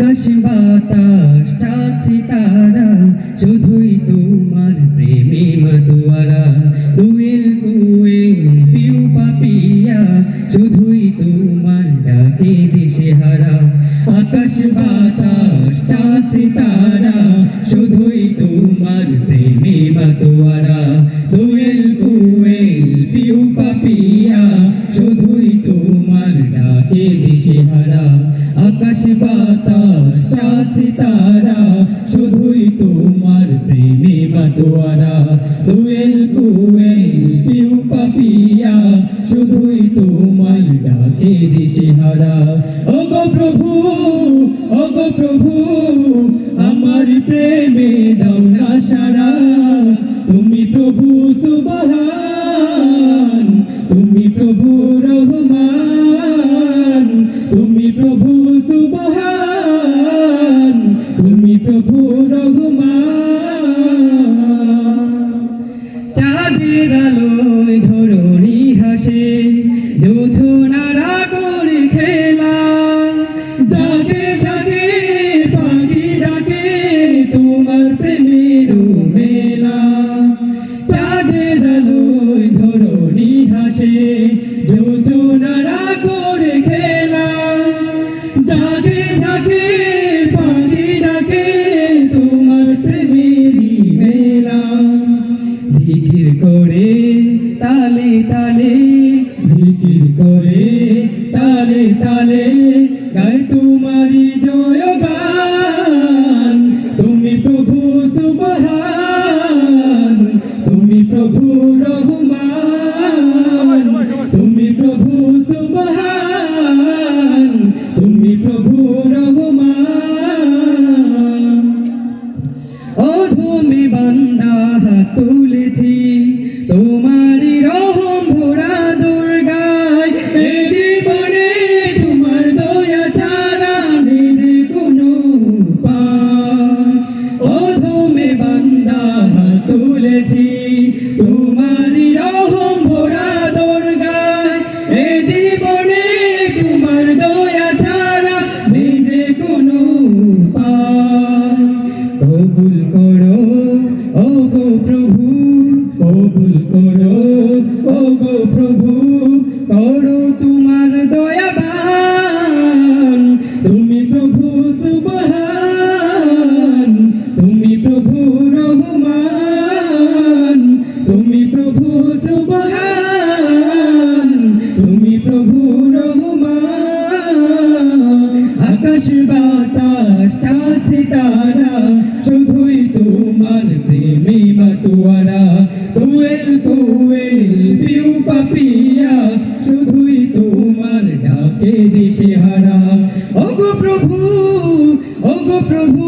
আকাশ বাতাস চাচি তারা, শুধুই তোমার প্রেমে মতুয়ারা দুয়েল কুয়েল, পিউ পাপিয়া, শুধুই তোমার ডাকে দিশে হারা। আকাশ বাতাস চাচি তারা, শুধুই তোমার প্রেমে মতুয়ারা দুয়েল কুয়েল, পিউ পাপিয়া, শুধুই তোমার ডাকে দিশে হারা। আকাশ বাতাস তারা, শুধুই তোমার প্রেমে বাতোয়ারা পিউ পাপিয়া, শুধুই তোমার ডাকে দিশে হারা। ও গো প্রভু ও গো প্রভু, আমার প্রেমে দাও না সারা। তুমি প্রভু সুবহান, তুমি প্রভু রহমান, তুমি প্রভু চাঁদের আলোয় ধরণী তালে গায় তোমারি জয় গান তুমি প্রভু সুবহান, তুমি প্রভু রহমান। তুমি প্রভু সুবহান, তুমি প্রভু রহমান। অধমে বান্দা তুলেছি। তারা শুধুই তোমার প্রেমে বাতুয়ারা তুয়েল তুয়েল পিউ পাপিয়া। শুধুই তোমার ডাকে দিশে হারা ওগো প্রভু ওগো প্রভু